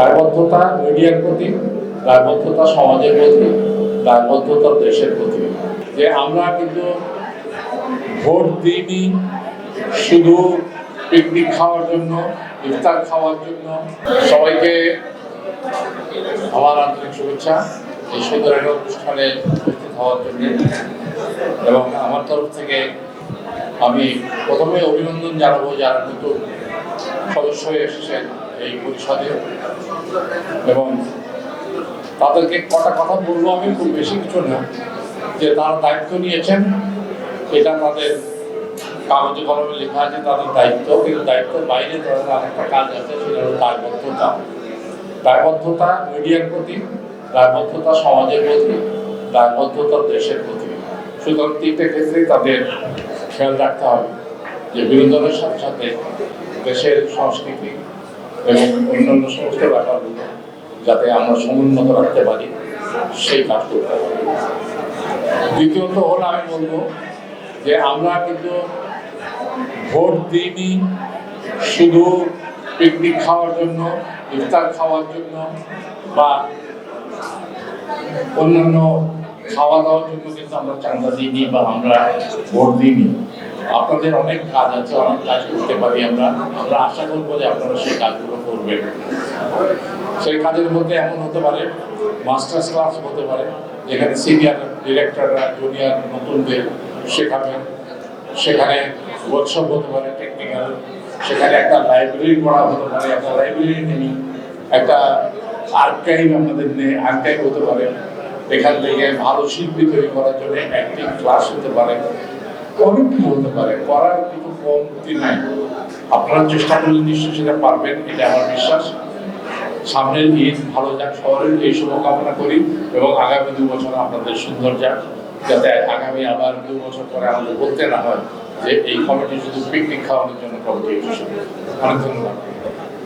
দায়বদ্ধতা মিডিয়ার প্রতি, দায়বদ্ধতা সমাজের প্রতি, দায়বদ্ধতা দেশের প্রতি। যে আমরা কিন্তু ভোট দিইনি, শুধু পিকনিক খাওয়ার জন্য, ইফতার খাওয়ার জন্য। সবাইকে আমার আন্তরিক শুভেচ্ছা এই সুন্দর একটা অনুষ্ঠানে উপস্থিত হওয়ার জন্য। এবং আমার তরফ থেকে আমি প্রথমে অভিনন্দন জানাব যারা নতুন সদস্য হয়ে এসেছেন এই পরিষদে এবং তাদেরকে কটা কথা বলব আমি, খুব বেশি কিছু না, যে তারা দায়িত্ব নিয়েছেন। এটা তাদের কাগজে কলমে লেখা আছে, তাদের দায়িত্ব, কিন্তু দায়িত্বের বাইরে তাদের আরেকটা কাজ আছে, সেটা হলো দায়বদ্ধতা। দায়বদ্ধতা মিডিয়ার প্রতি, দায়বদ্ধতা সমাজের প্রতি, দায়বদ্ধতা দেশের প্রতি। সুতরাং তিনটে ক্ষেত্রেই তাদের খেয়াল রাখতে হবে। যে বিনোদনের সাথে সাথে দেশের সংস্কৃতি এবং অন্যান্য সমস্ত ব্যাপারগুলো যাতে আমরা সমুন্নত রাখতে পারি, সেই কাজ করতে হবে। দ্বিতীয়ত হলো আমি বলব যে আমরা কিন্তু ভোট দিইনি শুধু পিকনিক খাওয়ার জন্য, ইফতার খাওয়ার জন্য বা অন্যান্য খাওয়া দাওয়ার জন্য কিন্তু আমরা চান্দা দিইনি বা আমরা ভোট দিইনি। আপনাদের অনেক কাজ আছে, অনেক কাজ করতে পারি আমরা। আমরা আশা করব যে আপনারা সেই কাজগুলো করবেন। সেই কাজের মধ্যে এমন হতে পারে, মাস্টার্স ক্লাস হতে পারে, যেখানে সিনিয়র ডিরেক্টররা, জুনিয়র নতুনদের শেখাবেন। সেখানে ওয়ার্কশপ হতে পারে টেকনিক্যাল সেখানে একটা লাইব্রেরি করা হতে পারে, একটা লাইব্রেরি নেই। একটা আর্কাইভ আমাদের নেই আর্কাইভ হতে পারে। এখান থেকে ভালো শিল্পী তৈরি করার জন্য অ্যাক্টিং ক্লাস হতে পারে অনেক কিছু হতে পারে করার কিছু কমতি নাই। আপনারা চেষ্টা করলে নিশ্চয়ই সেটা পারবেন, এটা আমার বিশ্বাস। সামনের ঈদ, ভালো যাক, শহরের এই শুভকামনা করি এবং আগামী দু বছর আপনাদের সুন্দর যাক, যাতে আগামী আবার দু বছর পরে আমাদের বলতে না হয় যে এই কমিটি শুধু পিকনিক খাওয়ানোর জন্য কমিটি অনেক ধন্যবাদ।